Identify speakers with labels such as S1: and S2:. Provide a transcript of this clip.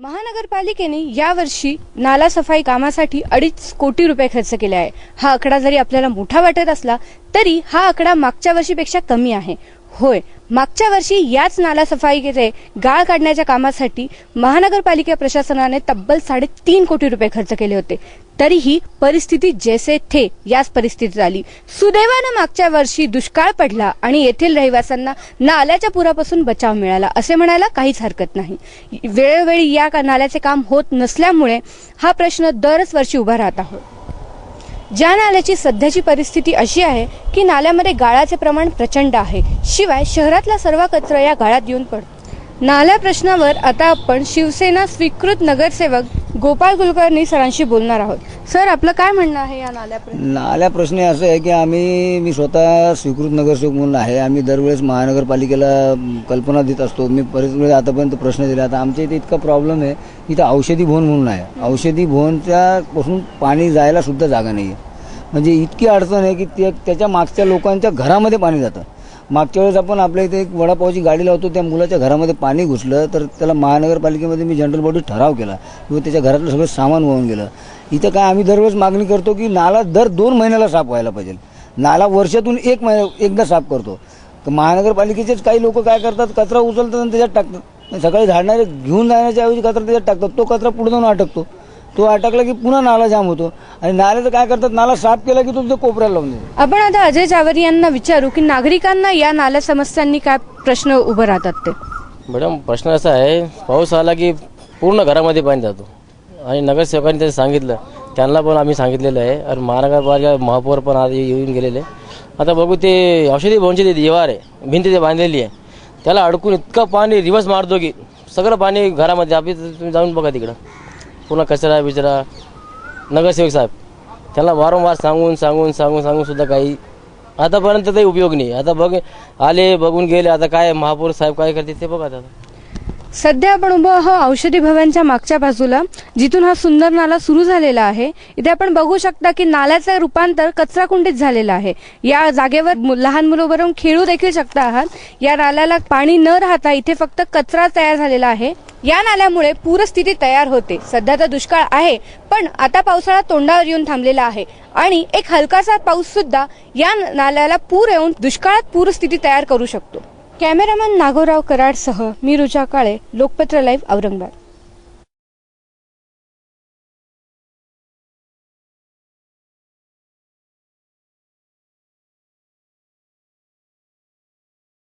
S1: महानगरपालिकेने यावर्षी नाला सफाई कामासाठी अडीच कोटी रुपये खर्च केले आहे. हा आकडा जरी आपल्याला मोठा वाटत असला तरी हा आकडा मागच्या वर्षीपेक्षा कमी आहे. होय मागच्या वर्षी याच नालासफाईचे गाळ काढण्याच्या कामासाठी महानगरपालिका प्रशासनाने तब्बल साडेतीन कोटी रुपये खर्च केले होते. तरीही परिस्थिती जैसे थे याच परिस्थितीत आली. सुदैवानं मागच्या वर्षी दुष्काळ पडला आणि येथील रहिवाशांना नाल्याच्या पुरापासून बचाव मिळाला असे म्हणायला काहीच हरकत नाही. वेळोवेळी या का- नाल्याचे काम होत नसल्यामुळे हा प्रश्न दरच वर्षी उभा राहत आहोत ज्या नाल्याची सध्याची परिस्थिती अशी आहे की नाल्यामध्ये गाळाचे प्रमाण प्रचंड आहे. शिवाय शहरातला सर्व कचरा या गाळात येऊन पडतो. नाल्या प्रश्नावर आता आपण शिवसेना स्वीकृत नगरसेवक गोपाळ कुलकर्णी सरांशी बोलणार आहोत. सर आपलं काय म्हणणं आहे या नाल्या
S2: नाल्या प्रश्न असं आहे की आम्ही मी स्वतः स्वीकृत नगरसेवक म्हणून आहे. आम्ही दरवेळेस महानगरपालिकेला कल्पना देत असतो. मी बरेच वेळेस आतापर्यंत प्रश्न दिला. आता आमच्या इथे इतका प्रॉब्लेम आहे इथं औषधी भवन म्हणून आहे. औषधी भवनच्या पासून पाणी जायला सुद्धा जागा नाही आहे म्हणजे इतकी अडचण आहे की ते त्याच्या मागच्या लोकांच्या घरामध्ये पाणी जातं. मागच्या वेळेस आपण आपल्या इथे एक वडापावची गाडी लावतो त्या मुलाच्या घरामध्ये पाणी घुसलं तर त्याला महानगरपालिकेमध्ये मी जनरल बॉडी ठराव केला किंवा त्याच्या घरातलं सगळं सामान वाहून गेलं. इथं काय आम्ही दरवेळेस मागणी करतो की नाला दर दोन महिन्याला साफ व्हायला पाहिजे. नाला वर्षातून एक महिना एकदा साफ करतो. तर महानगरपालिकेचेच काही लोक काय करतात कचरा उचलतात आणि त्याच्यात टाकतात. सकाळी झाडणारे घेऊन जाण्याच्या ऐवजी कचरा त्याच्यात टाकतात. तो कचरा पुढे जाऊन अटकतो. तो अटकला की पुन्हा नाला जाम होतो. आणि नाल्याचं काय करतात? नाला साफ केला की तो तिथे कोपऱ्याला लावून देतो
S1: आपण आता अजय जावरी यांना विचारू की नागरिकांना या नाल्या समस्यांनी काय प्रश्न उभे राहतात ते?
S3: मॅडम प्रश्न असा आहे पाऊस आला की पूर्ण घरामध्ये पाणी जातो. आणि नगरसेवकांनी ते सांगितलं त्यांना पण आम्ही सांगितलेलं आहे. आणि महानगरपालिका महापौर पण आज येऊन गेलेले. आता बघू ते औषधी भवनची ते दिवार आहे भिंत ते बांधलेली आहे त्याला अडकून इतकं पाणी रिवर्स मारतो की सगळं पाणी घरामध्ये आपली तुम्ही जाऊन बघा तिकडं. पूर्ण कचरा बिचरा. नगरसेवक साहेब त्यांना वारंवार सांगून सांगून सांगून सांगून सुद्धा काही आतापर्यंत काही उपयोग नाही. आता बघ आले बघून गेले आता काय महापौर साहेब काय करते ते बघा आता.
S1: सध्या आपण उभं आहोत औषधी भवनच्या मागच्या बाजूला जिथून हा सुंदर नाला सुरू झालेला आहे. इथे आपण बघू शकता की नाल्याचं रूपांतर कचरा कुंडीत झालेलं आहे. या जागेवर मु- लहान मुलं खेळू देखील शकता आहात. या नाल्याला पाणी न राहता इथे फक्त कचरा तयार झालेला आहे. या नाल्यामुळे पूरस्थिती तयार होते. सध्या तर दुष्काळ आहे पण आता पावसाळा तोंडावर येऊन थांबलेला आहे. आणि एक हलकासा पाऊस सुद्धा या नाल्याला पूर येऊन दुष्काळात पूरस्थिती तयार करू शकतो. कॅमेरामन नागोराव कराडसह मी रुजा काळे लोकपत्र लाईव्ह औरंगाबाद.